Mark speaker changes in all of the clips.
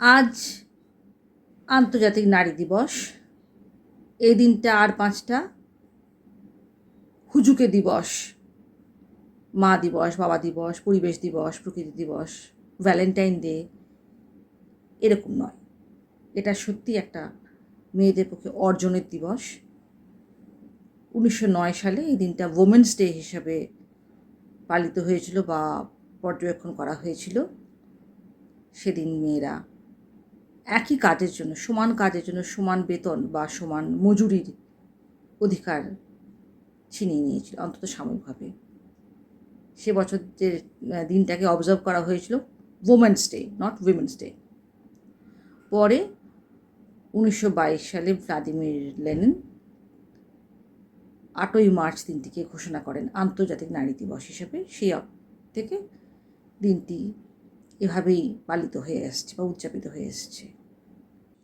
Speaker 1: আজ আন্তর্জাতিক নারী দিবস। এই দিনটা আর পাঁচটা। হুজুকে দিবস, মা দিবস, বাবা দিবস, পরিবেশ দিবস, প্রকৃতি দিবস, ভ্যালেন্টাইন ডে, এরকম নয়। এটা সত্যি একটা মেয়েদের পক্ষে অর্জনের দিবস। উনিশশো নয় সালে এই দিনটা ওমেন্স ডে হিসাবে পালিত হয়েছিল বা পর্যবেক্ষণ করা হয়েছিল। সেদিন মেয়েরা একই কাজের জন্য, সমান কাজের জন্য সমান বেতন বা সমান মজুরির অধিকার ছিনিয়ে নিয়েছিল, অন্তত সাময়িকভাবে। সে বছর যে দিনটাকে অবজার্ভ করা হয়েছিল woman's day not women's day পরে উনিশশো বাইশ সালে ভ্লাদিমির লেনিন আটই মার্চ দিনটিকে ঘোষণা করেন, আন্তর্জাতিক নারী দিবস হিসেবে। সেই থেকে দিনটি এভাবেই পালিত হয়ে আসছে বা উদযাপিত হয়ে এসছে।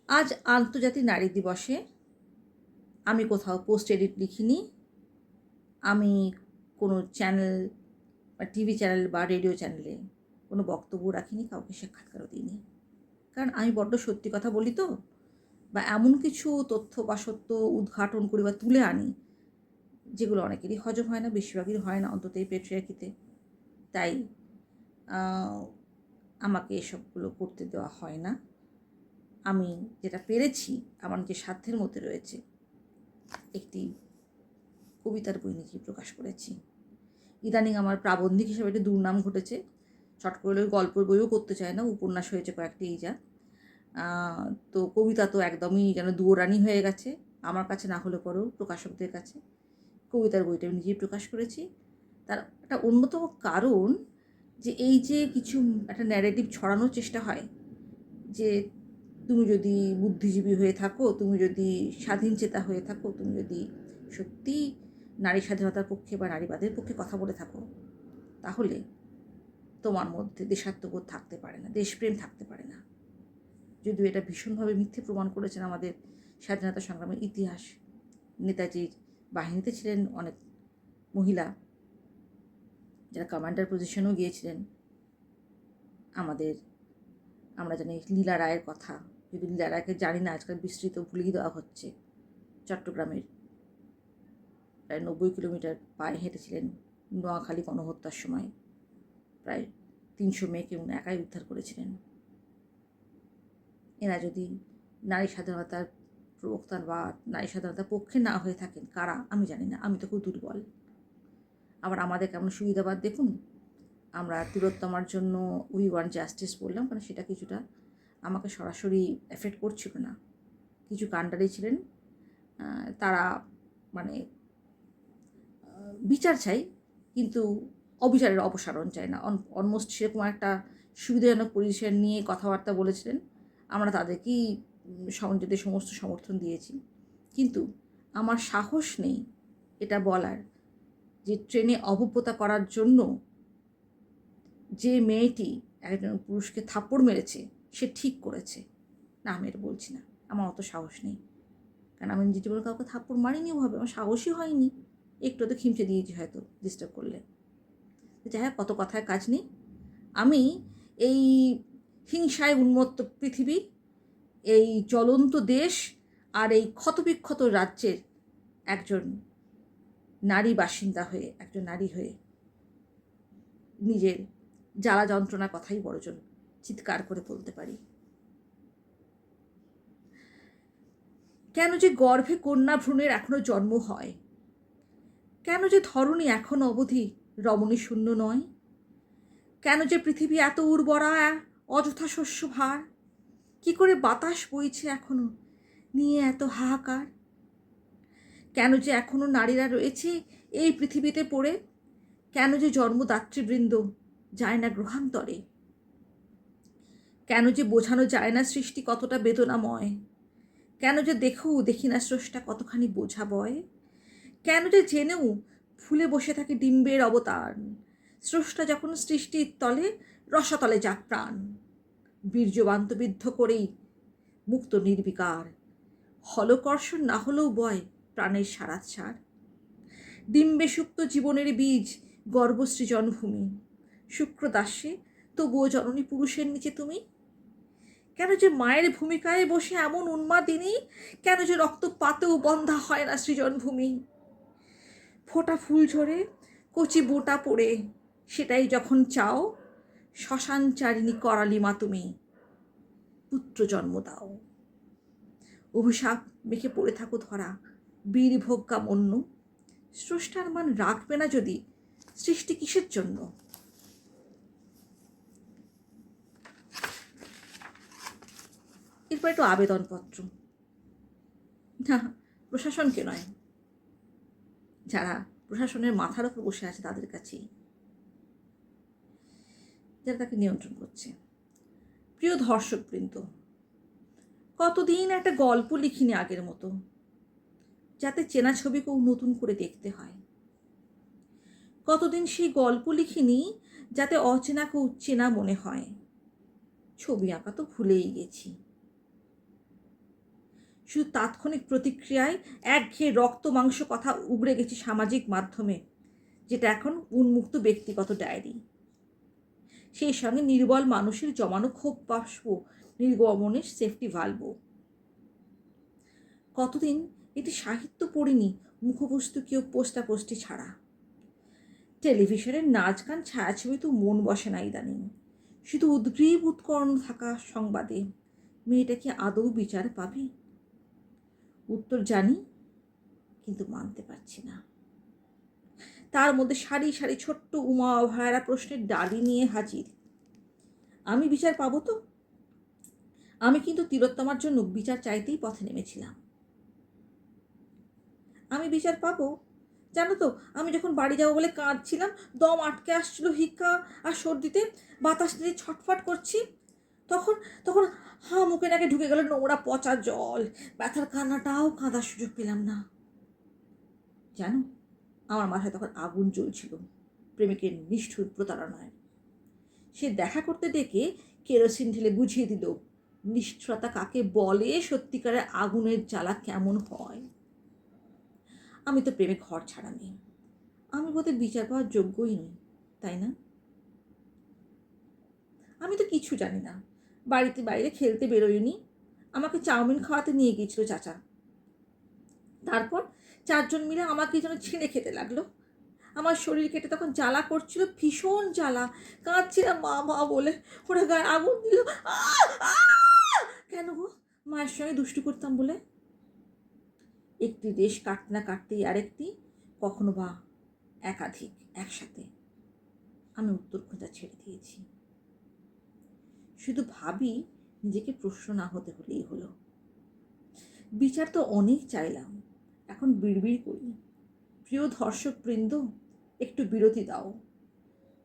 Speaker 1: আজ আন্তর্জাতিক নারী দিবসে আমি কোথাও পোস্ট এডিট লিখিনি। আমি কোনো চ্যানেল বা টিভি চ্যানেল বা রেডিও চ্যানেলে কোনো বক্তব্য রাখিনি, কাউকে সাক্ষাৎকারও দিইনি। কারণ আমি বড্ড সত্যি কথা বলি তো, বা এমন কিছু তথ্য বা সত্য উদ্ঘাটন করি বা তুলে আনি, যেগুলো অনেকেরই হজম হয় না, বেশিরভাগই হয় না অন্তত এই পেট্রিয়াকিতে তাই আমাকে এসবগুলো করতে দেওয়া হয় না। আমি যেটা পেরেছি আমার যে সাধ্যের মধ্যে রয়েছে, একটি কবিতার বই নিজে প্রকাশ করেছি। ইদানিং আমার প্রাবন্ধিক হিসাবে একটা দুর্নাম ঘটেছে। চট করে গল্পের বইও করতে চায় না, উপন্যাস হয়েছে কয়েকটি এই যা। তো কবিতা তো একদমই যেন দুয়োরানি হয়ে গেছে, আমার কাছে না হলে পরেও প্রকাশকদের কাছে। কবিতার বইটা আমি নিজেই প্রকাশ করেছি। তার একটা অন্যতম কারণ যে এই যে কিছু একটা ন্যারেটিভ ছড়ানোর চেষ্টা হয়, যে তুমি যদি বুদ্ধিজীবী হয়ে থাকো, তুমি যদি স্বাধীন চেতা হয়ে থাকো, তুমি যদি সত্যি নারী স্বাধীনতার পক্ষে বা নারীবাদের পক্ষে কথা বলে থাকো, তাহলে তোমার মধ্যে দেশাত্মবোধ থাকতে পারে না, দেশপ্রেম থাকতে পারে না। যদিও এটা ভীষণভাবে মিথ্যে প্রমাণ করেছেন আমাদের স্বাধীনতা সংগ্রামের ইতিহাস। নেতাজির বাহিনীতে ছিলেন অনেক মহিলা। যারা কমান্ডার পজিশনেও গিয়েছিলেন, আমাদের, আমরা জানি লীলা রায়ের কথা। যদি লীলা রায়কে জানি না, আজকাল বিস্তৃত ভুলিয়ে দেওয়া হচ্ছে। চট্টগ্রামের প্রায় নব্বই কিলোমিটার পায়ে হেঁটেছিলেন নোয়াখালী গণহত্যার সময়। প্রায় তিনশো মেয়েকে উনি একাই উদ্ধার করেছিলেন। এরা যদি নারী স্বাধীনতার প্রবক্তা বা নারী স্বাধীনতার পক্ষে না হয়ে থাকেন, কারা? আমি জানি না। আমি তো খুব দুর্বল। আবার আমাদের কেমন সুবিধাবাদ দেখুন। আমরা তিলোত্তমার জন্য উই ওয়ান জাস্টিস বললাম, কারণ সেটা কিছুটা আমাকে সরাসরি এফেক্ট করছিল না। কিছু কাণ্ডারি ছিলেন তারা মানে বিচার চাই, কিন্তু অবিচারের অপসারণ চাই না। অলমোস্ট সেরকম একটা সুবিধাজনক পজিশন নিয়ে কথাবার্তা বলেছিলেন। আমরা তাদেরকেই যদি সমস্ত সমর্থন দিয়েছি। কিন্তু আমার সাহস নেই এটা বলার। যে ট্রেনে অভব্যতা করার জন্য যে মেয়েটি একজন পুরুষকে থাপ্পড় মেরেছে, সে ঠিক করেছে। না, আমি এটা বলছি না। আমার অত সাহস নেই। কারণ আমি নিজে জীবনে কাউকে থাপ্পড় মারিনি ওভাবে। আমার সাহসই হয়নি। একটু তো খিমচে দিয়েছি হয়তো ডিস্টার্ব করলে। যাই হোক কত কথায় কাজ নেই। আমি এই হিংসায় উন্মত্ত পৃথিবী, এই জ্বলন্ত দেশ আর এই ক্ষতবিক্ষত রাজ্যের একজন নারী বাসিন্দা হয়ে, একজন নারী হয়ে নিজের জ্বালা যন্ত্রণার কথাই বড়জন চিৎকার করে বলতে পারি। কেন যে গর্ভে কন্যা ভ্রূণের এখনও জন্ম হয়? কেন যে ধরণী এখন অবধি রমণী শূন্য নয়? কেন যে পৃথিবী এত উর্বরা, অযথা শস্য ভার কী করে বাতাস বইছে এখনও, নিয়ে এত হাহাকার? কেন যে এখনও নারীরা রয়েছে এই পৃথিবীতে পড়ে? কেন যে জন্মদাত্রীবৃন্দ যায় না গ্রহান্তরে? কেন যে বোঝানো যায় না সৃষ্টি কতটা বেদনাময়? কেন যে দেখেও দেখি না স্রষ্টা কতখানি বোঝা বয় কেন যে জেনেও ফুলে বসে থাকে ডিম্বের অবতার? স্রষ্টা যখন সৃষ্টির তলে রসাতলে যাক প্রাণ। বীর্যবান্ত বিদ্ধ করেই মুক্ত নির্বিকার। হলকর্ষণ না হলেও বয় প্রাণের সারাৎসার ডিম্বে সুপ্ত জীবনের বীজ, গর্ভশ্রী জন্মভূমি। শুক্রদাসে, তবুও জননী পুরুষের নিচে তুমি? কেন যে মায়ের ভূমিকায় বসে এমন উন্মাদিনী, কেন যে রক্তপাতেও বন্ধা হয় না সৃজনভূমি ফোটা ফুল ঝরে, কচি বোটা পড়ে, সেটাই যখন চাও, শ্মশান চারিণী করালি মা তুমি। পুত্র জন্ম দাও। অভিশাপ মেখে পড়ে থাকো ধরা। বীর ভোগ্যা মন্য স্রষ্টার মান রাখবে না যদি সৃষ্টি কিসের জন্য? এরপর একটু আবেদনপত্র। না, প্রশাসনকে নয়। যারা প্রশাসনের মাথার উপর বসে আছে তাদের কাছেই। যারা তাকে নিয়ন্ত্রণ করছে। প্রিয় দর্শকবৃন্দ, কতদিন একটা গল্প লিখিনি আগের মতো? যাতে চেনা ছবিকেও নতুন করে দেখতে হয়। কতদিন সেই গল্প লিখিনি যাতে অচেনাকেও চেনা মনে হয়। ছবি আঁকা তো ভুলেই গেছি। শুধু তাৎক্ষণিক প্রতিক্রিয়ায় একঘেয়ে রক্ত মাংস কথা উগড়ে গেছি সামাজিক মাধ্যমে, যেটা এখন উন্মুক্ত ব্যক্তিগত ডায়েরি। সেই সঙ্গে নির্বল মানুষের জমানো ক্ষোভ বাষ্প নির্গমনের সেফটি ভালবো কতদিন এটি সাহিত্য পড়িনি, মুখবস্তু কেউ পোস্টাপোস্টি ছাড়া। টেলিভিশনের নাচ গান, ছায়াছবি তো মন বসে না ইদানিং। শুধু উদ্গ্রীব উৎকর্ণ থাকা সংবাদে মেয়েটা কি আদৌ বিচার পাবে? উত্তর জানি, কিন্তু মানতে পারছি না। তার মধ্যে সারি সারি ছোট্ট উমা অভয়ারা প্রশ্নের ডালি নিয়ে হাজির। আমি বিচার পাবো তো? আমি কিন্তু তিলোত্তমার জন্য বিচার চাইতেই পথে নেমেছিলাম। আমি বিচার পাবো? জানো তো, আমি যখন বাড়ি যাব বলে কাঁদছিলাম, দম আটকে আসছিল হিক্কা আর সর্দিতে, বাতাস নিয়ে ছটফট করছি। তখন তখন হা মুখে নাকে ঢুকে গেল নোংরা পচা জল। ব্যথার কান্নাটাও কাঁদার সুযোগ পেলাম না। জানো, আমার মাথায় তখন আগুন জ্বলছিল, প্রেমিকের নিষ্ঠুর প্রতারণায়। সে দেখা করতে ডেকে কেরোসিন ঢেলে বুঝিয়ে দিল, নিষ্ঠুরতা কাকে বলে, সত্যিকারের আগুনের জ্বালা কেমন হয়? আমি তো প্রেমে ঘর ছাড়া মেয়ে আমি বোধহয় বিচার পাওয়ার যোগ্যই নই, তাই না? আমি তো কিছু জানি না। বাড়িতে বাইরে খেলতে বেরোয়নি। আমাকে চাউমিন খাওয়াতে নিয়ে গিয়েছিল চাচা। তারপর চারজন মিলে আমাকে যেন ছিঁড়ে খেতে লাগল। আমার শরীর কেটে তখন জ্বালা করছিল, ভীষণ জ্বালা। কাঁদছিলাম, মা মা বলে। ওরা গায়ে আগুন দিল। কেন গো? মায়ের সঙ্গে দুষ্টু করতাম বলে? একটি দেশ কাটতে না কাটতেই আরেকটি, কখনো বা একাধিক, একসাথে। আমি উত্তর খোঁজা ছেড়ে দিয়েছি। শুধু ভাবি, নিজেকে প্রশ্ন না হতে হলেই হলো। বিচার তো অনেক চাইলাম, এখন বিড়বিড় করি। প্রিয় দর্শক বৃন্দ একটু বিরতি দাও।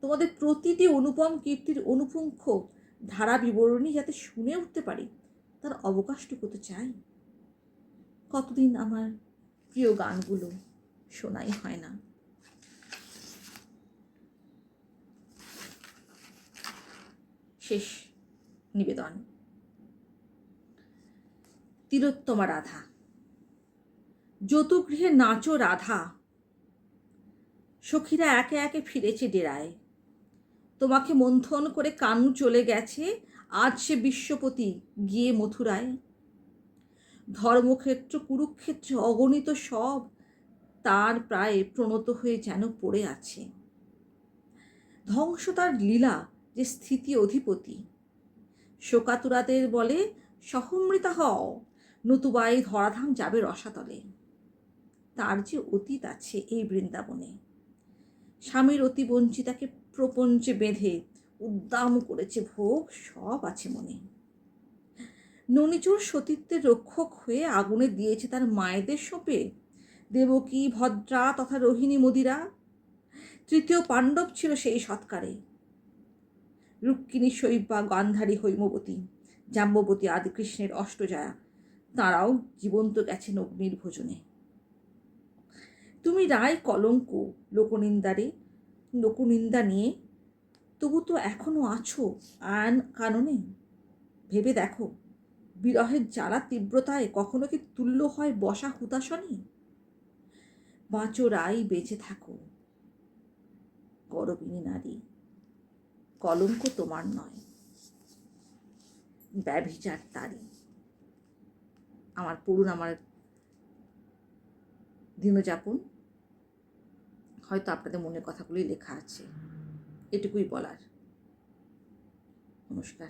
Speaker 1: তোমাদের প্রতিটি অনুপম কীর্তির অনুপুঙ্খ ধারা বিবরণী যাতে শুনে উঠতে পারি, তার অবকাশটুকু তো চাই। কতদিন আমার প্রিয় গানগুলো শোনাই হয় না। শেষ নিবেদন। তিলোত্তমা রাধা। যতুগৃহে নাচো রাধা। সখীরা একে একে ফিরেছে ডেরায়। তোমাকে মন্থন করে কানু চলে গেছে। আজ সে বিশ্বপতি গিয়ে মথুরায়। ধর্মক্ষেত্র, কুরুক্ষেত্র, অগণিত সব তার প্রায় প্রণত হয়ে যেন পড়ে আছে। ধ্বংস তার লীলা যে স্থিতি অধিপতি। শোকাতুরাদের বলে, সহমৃতা হও নতুবাই ধরাধাম যাবে রসাতলে। তার যে অতীত আছে এই বৃন্দাবনে। স্বামীর অতি বঞ্চিতাকে প্রপঞ্চে বেঁধে উদ্দাম করেছে ভোগ সব আছে মনে। ননিচোর সতীত্বের রক্ষক হয়ে আগুনে দিয়েছে তার মায়েদের সোপে। দেবকী, ভদ্রা তথা রোহিণী মদিরা। তৃতীয় পাণ্ডব ছিল সেই সৎকারে। রুক্মিণী শৈবা গান্ধারী হৈমবতী, জাম্ববতী আদি কৃষ্ণের অষ্টজয়া। তারাও জীবন্ত গেছেন অগ্নির ভোজনে। তুমি রায় কলঙ্ক লোকনিন্দারে লোকনিন্দা নিয়ে তবু তো এখনও আছো আইন কাননে। ভেবে দেখো। বিরহের জ্বালা তীব্রতায় কখনো কি তুল্য হয় বসা হুতাশনি বাঁচোরাই বেঁচে থাকো। গরবিনী নারী, কলঙ্ক তোমার নয়। ব্যভিচার তারি। আমার পড়ুন, আমার দিনযাপন। হয়তো আপনাদের মনের কথাগুলি লেখা আছে। এটুকুই বলার। নমস্কার।